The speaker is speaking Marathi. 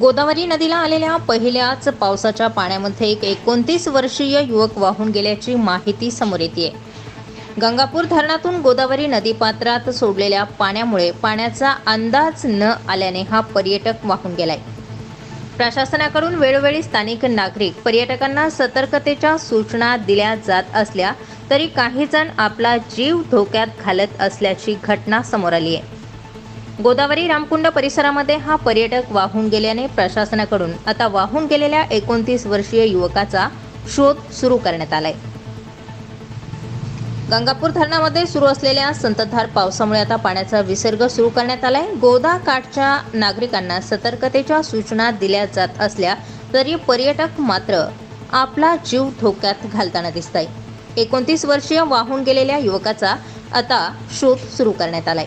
गोदावरी नदीला आलेल्या पहिल्याच पावसाच्या पाण्यामध्ये एक एकोणतीस वर्षीय युवक वाहून गेल्याची माहिती समोर येते गंगापूर धरणातून गोदावरी नदीपात्रात सोडलेल्या पाण्यामुळे पाण्याचा अंदाज न आल्याने हा पर्यटक वाहून गेलाय. प्रशासनाकडून वेळोवेळी स्थानिक नागरिक पर्यटकांना सतर्कतेच्या सूचना दिल्या जात असल्या तरी काही जण आपला जीव धोक्यात घालत असल्याची घटना समोर आली आहे गोदावरी रामकुंड परिसरामध्ये हा पर्यटक वाहून गेल्याने प्रशासनाकडून आता वाहून गेलेल्या एकोणतीस वर्षीय युवकाचा शोध सुरू करण्यात आलाय. गंगापूर धरणामध्ये सुरू असलेल्या संततधार पावसामुळे आता पाण्याचा विसर्ग सुरू करण्यात आलाय. गोदा काठच्या नागरिकांना सतर्कतेच्या सूचना दिल्या जात असल्या तरी पर्यटक मात्र आपला जीव धोक्यात घालताना दिसत आहे एकोणतीस वर्षीय वाहून गेलेल्या युवकाचा आता शोध सुरू करण्यात आलाय.